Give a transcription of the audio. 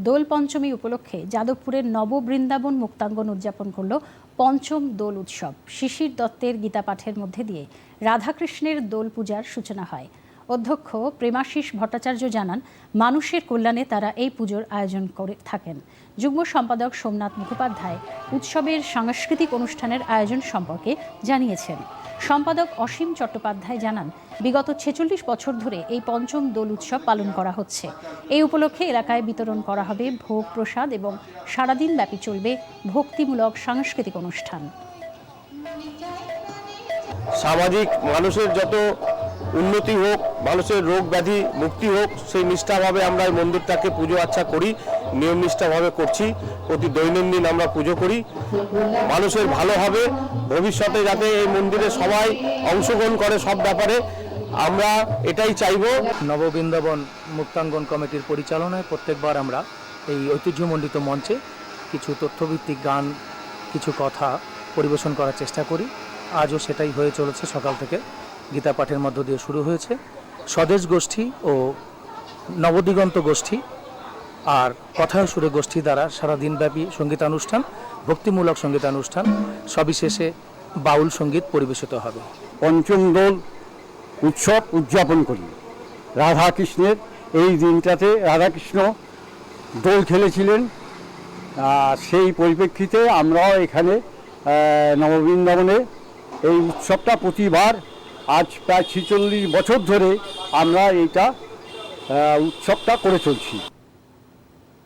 দোল পঞ্চমী উপলক্ষে যাদবপুরের নববৃন্দাবন মুক্তাঙ্গন উদযাপন করল পঞ্চম দোল উৎসব। শিশির দত্তের গীতা পাঠের মধ্যে দিয়ে রাধাকৃষ্ণের দোল পূজার সূচনা হয়। অধ্যক্ষ প্রেমাশিস ভট্টাচার্য জানান, মানুষের কল্যাণে তারা এই পুজোর আয়োজন করে থাকেন। যুগ্ম সম্পাদক সোমনাথ মুখোপাধ্যায় উৎসবের সাংস্কৃতিক অনুষ্ঠানের আয়োজন সম্পর্কে জানিয়েছেন। সম্পাদক অসীম চট্টোপাধ্যায় জানান, বিগত ছেচল্লিশ বছর ধরে এই পঞ্চম দোল উৎসব পালন করা হচ্ছে। এই উপলক্ষে এলাকায় বিতরণ করা হবে ভোগ প্রসাদ এবং সারাদিন ব্যাপী চলবে ভক্তিমূলক সাংস্কৃতিক অনুষ্ঠান। সামাজিক, মানুষের যত উন্নতি হোক মানুষের রোগ ব্যাধি মুক্তি হোক, সেই নিষ্ঠাভাবে আমরা এই মন্দিরটাকে পুজো আচ্ছা করি, নিয়ম নিষ্ঠাভাবে করছি। প্রতি দৈনন্দিন আমরা পুজো করি। মানুষের ভালো হবে, ভবিষ্যতে যাতে এই মন্দিরে সবাই অংশগ্রহণ করে সব ব্যাপারে। আমরা এটাই চাইব। নববৃন্দাবন মুক্তাঙ্গন কমিটির পরিচালনায় প্রত্যেকবার আমরা এই ঐতিহ্যমণ্ডিত মঞ্চে কিছু তথ্যভিত্তিক গান, কিছু কথা পরিবেশন করার চেষ্টা করি। আজও সেটাই হয়ে চলেছে সকাল থেকে। গীতা পাঠের মধ্য দিয়ে শুরু হয়েছে। স্বদেশ গোষ্ঠী ও নবদিগন্ত গোষ্ঠী আর কথায় সুরে গোষ্ঠী দ্বারা সারা দিনব্যাপী সঙ্গীতানুষ্ঠান, ভক্তিমূলক সঙ্গীতানুষ্ঠান, সবিশেষে বাউল সংগীত পরিবেশিত হবে। পঞ্চম দোল উৎসব উদযাপন করি। রাধা কৃষ্ণের এই দিনটাতে রাধাকৃষ্ণ দোল খেলেছিলেন। সেই পরিপ্রেক্ষিতে আমরাও এখানে নববৃন্দাবনে এই উৎসবটা প্রতিবার আজ প্রায় ছেচল্লিশ বছর ধরে আমরা এইটা উৎসবটা করে চলছি।